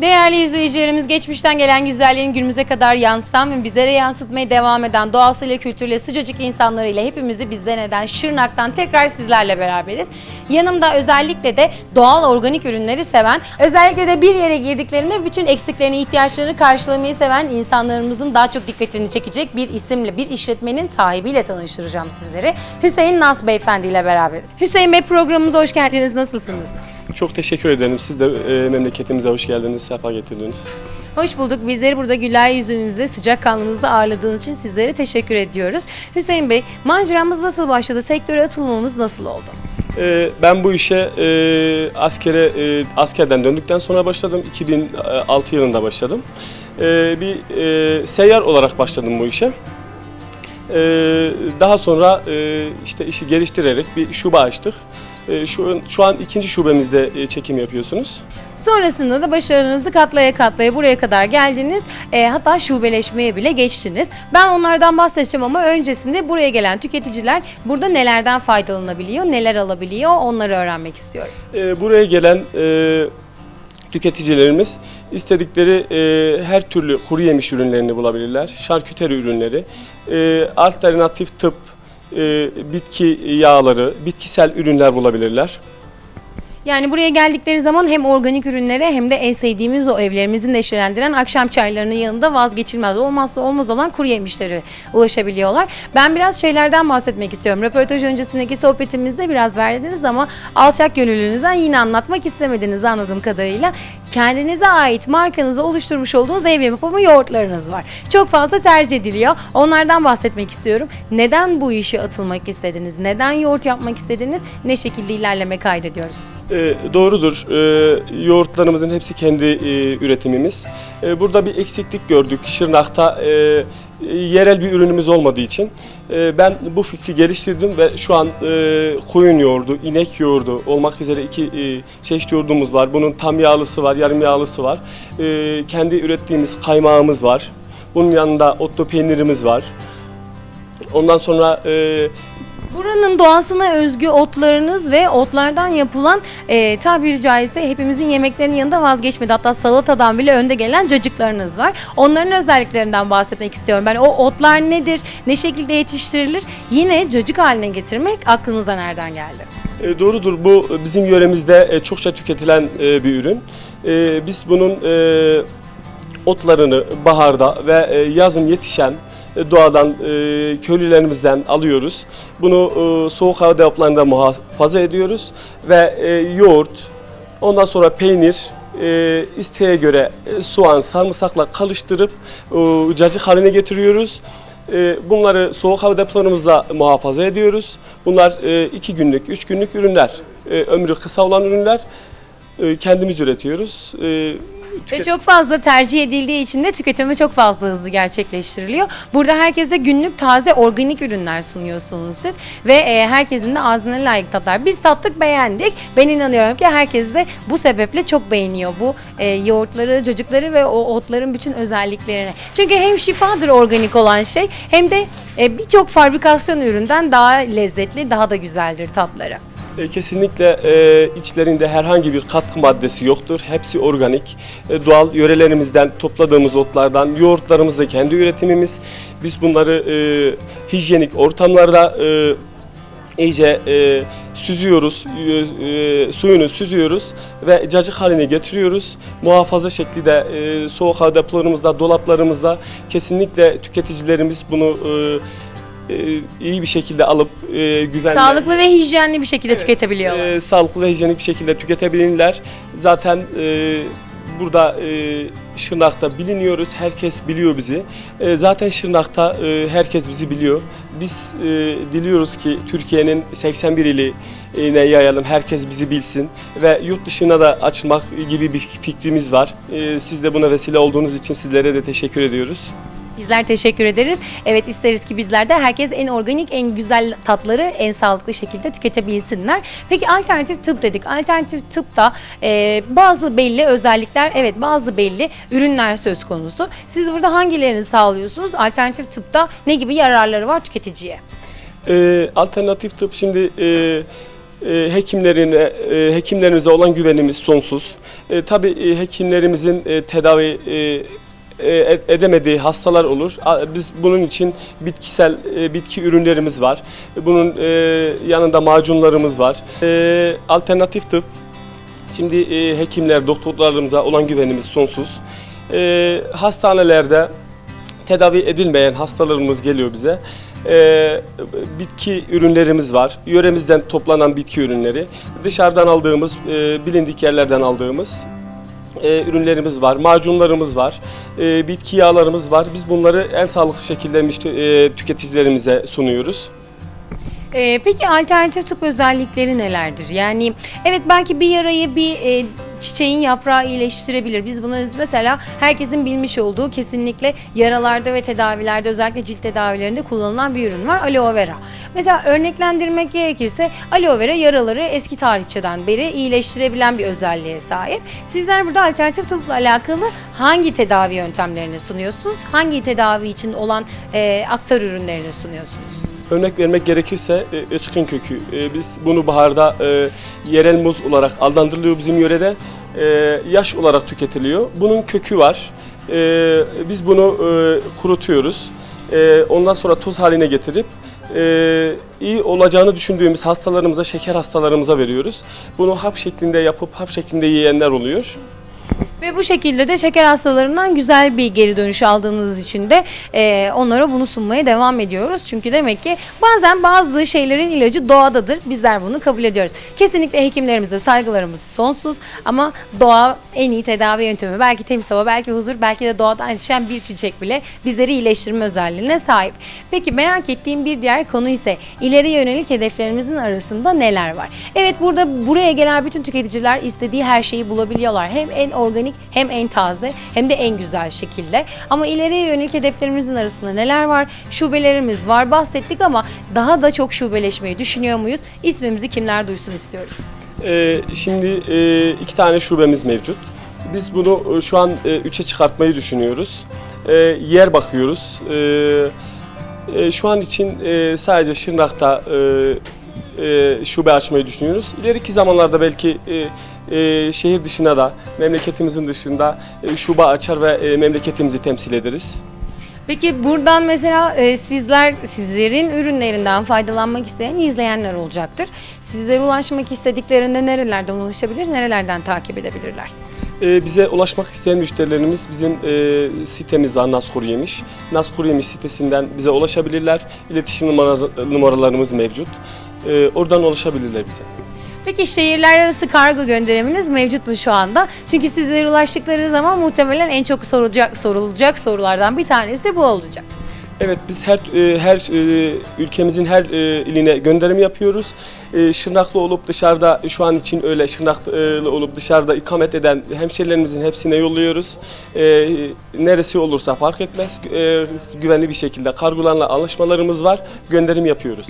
Değerli izleyicilerimiz geçmişten gelen güzelliğin günümüze kadar yansıtan ve bizlere yansıtmaya devam eden doğasıyla kültürle sıcacık insanlarıyla hepimizi bizden eden Şırnak'tan tekrar sizlerle beraberiz. Yanımda özellikle de doğal organik ürünleri seven, özellikle de bir yere girdiklerinde bütün eksiklerini, ihtiyaçlarını karşılamayı seven insanlarımızın daha çok dikkatini çekecek bir isimle, bir işletmenin sahibiyle tanıştıracağım sizleri. Hüseyin Nas Beyefendi ile beraberiz. Hüseyin Bey programımıza hoş geldiniz. Nasılsınız? Çok teşekkür ederim. Siz de e, memleketimize hoş geldiniz, sefa getirdiniz. Hoş bulduk. Bizleri burada güler yüzünüzle, sıcak kanlınızda ağırladığınız için sizlere teşekkür ediyoruz. Hüseyin Bey, maceramız nasıl başladı? Sektöre atılmamız nasıl oldu? E, ben bu işe e, askere e, askerden döndükten sonra başladım. 2006 yılında başladım. E, bir e, seyyar olarak başladım bu işe. E, daha sonra e, işte işi geliştirerek bir şube açtık. E, şu, şu an ikinci şubemizde e, çekim yapıyorsunuz. Sonrasında da başarınızı katlaya katlaya buraya kadar geldiniz. E, hatta şubeleşmeye bile geçtiniz. Ben onlardan bahsedeceğim ama öncesinde buraya gelen tüketiciler burada nelerden faydalanabiliyor, neler alabiliyor onları öğrenmek istiyorum. E, buraya gelen e, tüketicilerimiz istedikleri e, her türlü kuru yemiş ürünlerini bulabilirler. Şarküteri ürünleri, e, alternatif tıp, e, bitki yağları, bitkisel ürünler bulabilirler. Yani buraya geldikleri zaman hem organik ürünlere hem de en sevdiğimiz o evlerimizi neşelendiren akşam çaylarının yanında vazgeçilmez olmazsa olmaz olan kuru yemişlere ulaşabiliyorlar. Ben biraz şeylerden bahsetmek istiyorum. Röportaj öncesindeki sohbetimizde biraz verdiniz ama alçak gönüllünüzden yine anlatmak istemediniz anladığım kadarıyla. Kendinize ait markanızı oluşturmuş olduğunuz ev yapımı yoğurtlarınız var. Çok fazla tercih ediliyor. Onlardan bahsetmek istiyorum. Neden bu işe atılmak istediniz? Neden yoğurt yapmak istediniz? Ne şekilde ilerleme kaydediyoruz? E, doğrudur. E, yoğurtlarımızın hepsi kendi e, üretimimiz. E, burada bir eksiklik gördük. Şırnak'ta e, yerel bir ürünümüz olmadığı için e, ben bu fikri geliştirdim ve şu an e, koyun yoğurdu, inek yoğurdu olmak üzere iki e, çeşit yoğurdumuz var. Bunun tam yağlısı var, yarım yağlısı var. E, kendi ürettiğimiz kaymağımız var. Bunun yanında otlu peynirimiz var. Ondan sonra e, Buranın doğasına özgü otlarınız ve otlardan yapılan e, tabiri caizse hepimizin yemeklerinin yanında vazgeçmedi. Hatta salatadan bile önde gelen cacıklarınız var. Onların özelliklerinden bahsetmek istiyorum. Ben o otlar nedir, ne şekilde yetiştirilir yine cacık haline getirmek aklınıza nereden geldi? E, doğrudur. Bu bizim yöremizde e, çokça tüketilen e, bir ürün. E, biz bunun e, otlarını baharda ve e, yazın yetişen doğadan e, köylülerimizden alıyoruz. Bunu e, soğuk hava depolarında muhafaza ediyoruz ve e, yoğurt, ondan sonra peynir, e, isteğe göre e, soğan, sarımsakla karıştırıp e, cacık haline getiriyoruz. E, Bunları soğuk hava depolarımızda muhafaza ediyoruz. Bunlar e, iki günlük, üç günlük ürünler. E, Ömrü kısa olan ürünler e, kendimiz üretiyoruz. E, Ve çok fazla tercih edildiği için de tüketimi çok fazla hızlı gerçekleştiriliyor. Burada herkese günlük taze organik ürünler sunuyorsunuz siz ve e, herkesin de ağzına layık tatlar. Biz tattık beğendik. Ben inanıyorum ki herkes de bu sebeple çok beğeniyor bu e, yoğurtları, cacıkları ve o otların bütün özelliklerini. Çünkü hem şifadır organik olan şey hem de e, birçok fabrikasyon üründen daha lezzetli, daha da güzeldir tatları. E, Kesinlikle e, içlerinde herhangi bir katkı maddesi yoktur. Hepsi organik. E, doğal yörelerimizden topladığımız otlardan, yoğurtlarımız da kendi üretimimiz. Biz bunları hijyenik ortamlarda iyice süzüyoruz, suyunu süzüyoruz ve cacık haline getiriyoruz. Muhafaza şekli de soğuk depolarımızda, dolaplarımızda kesinlikle tüketicilerimiz bunu e, iyi bir şekilde alıp e, güvenle... Sağlıklı ve hijyenli bir şekilde Evet, tüketebiliyorlar. e, sağlıklı ve hijyenik bir şekilde tüketebilirler. Zaten e, burada e, Şırnak'ta biliniyoruz. Herkes biliyor bizi. E, zaten Şırnak'ta e, herkes bizi biliyor. Biz e, diliyoruz ki Türkiye'nin 81 ili ne yayalım, herkes bizi bilsin ve yurt dışına da açılmak gibi bir fikrimiz var. E, siz de buna vesile olduğunuz için sizlere de teşekkür ediyoruz. Bizler teşekkür ederiz. Evet isteriz ki bizler de herkes en organik, en güzel tatları en sağlıklı şekilde tüketebilsinler. Peki alternatif tıp dedik. Alternatif tıpta e, bazı belli özellikler, evet bazı belli ürünler söz konusu. Siz burada hangilerini sağlıyorsunuz? Alternatif tıpta ne gibi yararları var tüketiciye? Ee, alternatif tıp şimdi e, e, hekimlerine e, hekimlerimize olan güvenimiz sonsuz. E, tabii e, hekimlerimizin e, tedavi e, e, edemediği hastalar olur. Biz bunun için bitkisel e, bitki ürünlerimiz var. Bunun e, yanında macunlarımız var. E, alternatif tıp Şimdi e, hekimler, doktorlarımıza olan güvenimiz sonsuz. E, hastanelerde tedavi edilmeyen hastalarımız geliyor bize. E, bitki ürünlerimiz var. Yöremizden toplanan bitki ürünleri. Dışarıdan aldığımız, e, bilindik yerlerden aldığımız e, ürünlerimiz var. Macunlarımız var. E, bitki yağlarımız var. Biz bunları en sağlıklı şekilde e, tüketicilerimize sunuyoruz. Ee, peki alternatif tıp özellikleri nelerdir? Yani evet belki bir yarayı bir e, çiçeğin yaprağı iyileştirebilir. Biz bunu mesela herkesin bilmiş olduğu kesinlikle yaralarda ve tedavilerde özellikle cilt tedavilerinde kullanılan bir ürün var. Aloe vera. Mesela örneklendirmek gerekirse aloe vera yaraları eski tarihçeden beri iyileştirebilen bir özelliğe sahip. Sizler burada alternatif tıpla alakalı hangi tedavi yöntemlerini sunuyorsunuz? Hangi tedavi için olan e, aktar ürünlerini sunuyorsunuz? Örnek vermek gerekirse e, kökü. E, Biz bunu baharda e, yerel muz olarak adlandırılıyor bizim yörede. E, Yaş olarak tüketiliyor. Bunun kökü var. Biz bunu kurutuyoruz. Ondan sonra toz haline getirip iyi olacağını düşündüğümüz hastalarımıza, şeker hastalarımıza veriyoruz. Bunu hap şeklinde yapıp hap şeklinde yiyenler oluyor. Ve bu şekilde de şeker hastalarından güzel bir geri dönüş aldığınız için de e, onlara bunu sunmaya devam ediyoruz. Çünkü demek ki bazen bazı şeylerin ilacı doğadadır. Bizler bunu kabul ediyoruz. Kesinlikle hekimlerimize saygılarımız sonsuz ama doğa en iyi tedavi yöntemi. Belki temiz hava, belki huzur, belki de doğadan yetişen bir çiçek bile bizleri iyileştirme özelliğine sahip. Peki merak ettiğim bir diğer konu ise ileri yönelik hedeflerimizin arasında neler var? Evet burada buraya gelen bütün tüketiciler istediği her şeyi bulabiliyorlar. Hem en organik hem en taze hem de en güzel şekilde. Ama ileriye yönelik hedeflerimizin arasında neler var? Şubelerimiz var bahsettik ama daha da çok şubeleşmeyi düşünüyor muyuz? İsmimizi kimler duysun istiyoruz. Ee, şimdi e, iki tane şubemiz mevcut. Biz bunu e, şu an e, üçe çıkartmayı düşünüyoruz. E, yer bakıyoruz. E, e, şu an için e, sadece Şırnak'ta e, e, şube açmayı düşünüyoruz. İleriki zamanlarda belki e, e, şehir dışına da, memleketimizin dışında e, şube açar ve e, memleketimizi temsil ederiz. Peki buradan mesela e, sizler sizlerin ürünlerinden faydalanmak isteyen izleyenler olacaktır. Sizlere ulaşmak istediklerinde nerelerden ulaşabilir, nerelerden takip edebilirler? Ee, bize ulaşmak isteyen müşterilerimiz bizim e, sitemiz var Nas Kuru Yemiş. Nas Kuru Yemiş sitesinden bize ulaşabilirler. İletişim numara- numaralarımız mevcut. Ee, oradan ulaşabilirler bize. Peki şehirler arası kargo gönderiminiz mevcut mu şu anda? Çünkü sizlere ulaştıkları zaman muhtemelen en çok sorulacak sorulacak sorulardan bir tanesi bu olacak. Evet biz her e, her e, ülkemizin her e, iline gönderim yapıyoruz. Şırnaklı olup dışarıda şu an için öyle Şırnaklı olup dışarıda ikamet eden hemşerilerimizin hepsine yolluyoruz. Neresi olursa fark etmez. Güvenli bir şekilde kargolarla anlaşmalarımız var. Gönderim yapıyoruz.